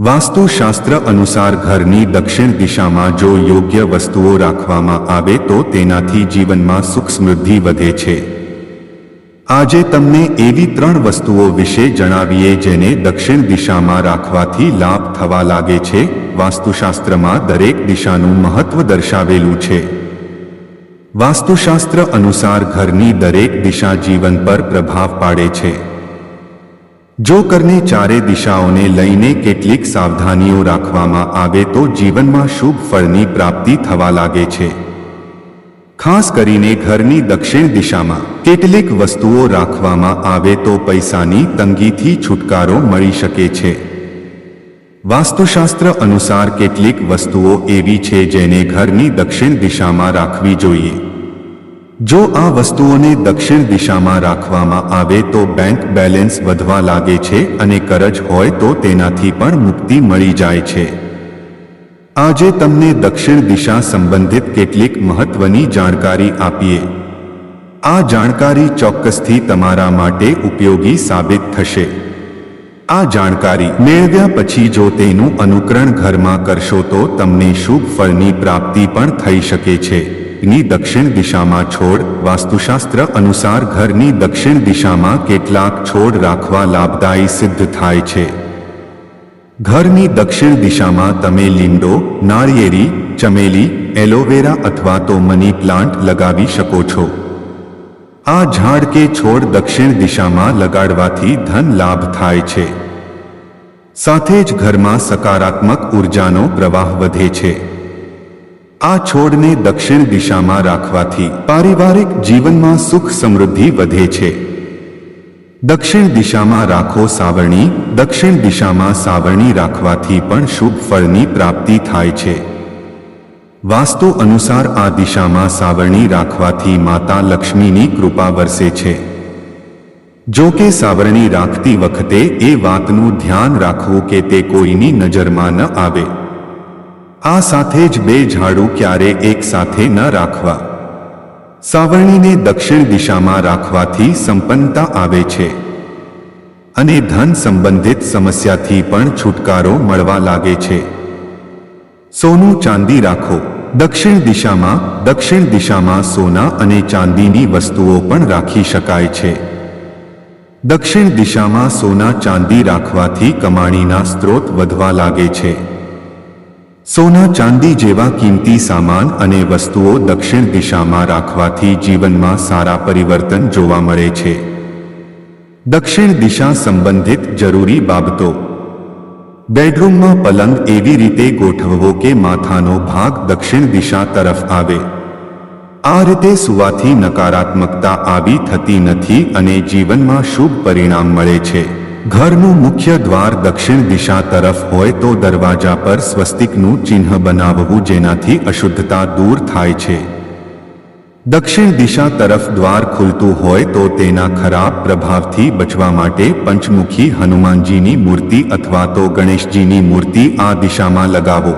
વાસ્તુશાસ્ત્ર અનુસાર ઘરની દક્ષિણ દિશામાં જો યોગ્ય વસ્તુઓ રાખવામાં આવે તો તેનાથી જીવનમાં સુખ સમૃદ્ધિ વધે છે. આજે તમને એવી ત્રણ વસ્તુઓ વિશે જણાવીએ જેને દક્ષિણ દિશામાં રાખવાથી લાભ થવા લાગે છે. વાસ્તુશાસ્ત્રમાં દરેક દિશાનું મહત્વ દર્શાવેલું છે. વાસ્તુશાસ્ત્ર અનુસાર ઘરની દરેક દિશા જીવન પર પ્રભાવ પાડે છે. જો કરને ચારે દિશાઓને લઈને કેટલીક સાવધાનીઓ રાખવામાં આવે તો જીવનમાં શુભ ફળની પ્રાપ્તિ થવા લાગે છે. ખાસ કરીને ઘરની દક્ષિણ દિશામાં કેટલીક વસ્તુઓ રાખવામાં આવે તો પૈસાની તંગીથી છુટકારો મળી શકે છે. વાસ્તુશાસ્ત્ર અનુસાર કેટલીક વસ્તુઓ એવી છે જેને ઘરની દક્ષિણ દિશામાં રાખવી જોઈએ. જો આ વસ્તુઓને દક્ષિણ દિશામાં રાખવામાં આવે તો બેંક બેલેન્સ વધવા લાગે છે અને કરજ હોય તો તેનાથી પણ મુક્તિ મળી જાય છે. આજે તમને દક્ષિણ દિશા સંબંધિત કેટલીક મહત્વની જાણકારી આપીએ. આ જાણકારી ચોક્કસથી તમારા માટે ઉપયોગી સાબિત થશે. આ જાણકારી મેળવ્યા પછી જો તેનું અનુકરણ ઘરમાં કરશો તો તમને શુભ ફળની પ્રાપ્તિ પણ થઈ શકે છે. ની દક્ષિણ દિશામાં છોડ, વાસ્તુશાસ્ત્ર અનુસાર ઘરની દક્ષિણ દિશામાં કેટલાક છોડ રાખવા લાભદાયી સિદ્ધ થાય છે. ઘરની દક્ષિણ દિશામાં તમે લીમડો નાળિયેરી, ચમેલી, એલોવેરા અથવા તો મની પ્લાન્ટ લગાવી શકો છો. આ ઝાડ કે છોડ દક્ષિણ દિશામાં લગાડવાથી ધન લાભ થાય છે. સાથે જ ઘરમાં સકારાત્મક ઉર્જાનો પ્રવાહ વધે છે. આ છોડને દક્ષિણ દિશામાં રાખવાથી પારિવારિક જીવનમાં સુખ સમૃદ્ધિ વધે છે. દક્ષિણ દિશામાં રાખો સાવરણી, દક્ષિણ દિશામાં સાવરણી રાખવાથી પણ શુભ ફળની પ્રાપ્તિ થાય છે. વાસ્તુ અનુસાર આ દિશામાં સાવરણી રાખવાથી માતા લક્ષ્મીની કૃપા વરસે છે. જો કે સાવરણી રાખતી વખતે એ વાતનું ધ્યાન રાખવું કે તે કોઈની નજરમાં ન આવે. આ સાથે જ બે ઝાડુ ક્યારે એક સાથે ન રાખવા. સાવરણીને દક્ષિણ દિશામાં રાખવાથી સંપન્નતા આવે છે. અને ધન સંબંધિત સમસ્યાથી પણ છુટકારો મળવા લાગે છે. સોનું ચાંદી રાખો. દક્ષિણ દિશામાં દક્ષિણ દિશામાં સોના અને ચાંદીની વસ્તુઓ પણ રાખી શકાય છે. દક્ષિણ દિશામાં સોના ચાંદી રાખવાથી કમાણીના સ્ત્રોત વધવા લાગે છે. સોના, ચાંદી જેવા કિંમતી સામાન અને વસ્તુઓ દક્ષિણ દિશામાં રાખવાથી જીવનમાં સારા પરિવર્તન જોવા મળે છે. દક્ષિણ દિશા સંબંધિત જરૂરી બાબતો. બેડરૂમમાં પલંગ એવી રીતે ગોઠવવો કે માથાનો ભાગ દક્ષિણ દિશા તરફ આવે. આ રીતે સુવાથી નકારાત્મકતા આવી થતી નથી અને જીવનમાં શુભ પરિણામ મળે છે. ઘરનું મુખ્ય દ્વાર દક્ષિણ દિશા તરફ હોય તો દરવાજા પર સ્વસ્તિકનું ચિહ્ન બનાવવું જેનાથી અશુદ્ધતા દૂર થાય છે. દક્ષિણ દિશા તરફ દ્વાર ખુલતું હોય તો તેના ખરાબ પ્રભાવથી બચવા માટે પંચમુખી હનુમાનજીની મૂર્તિ અથવા તો ગણેશજીની મૂર્તિ આ દિશામાં લગાવો.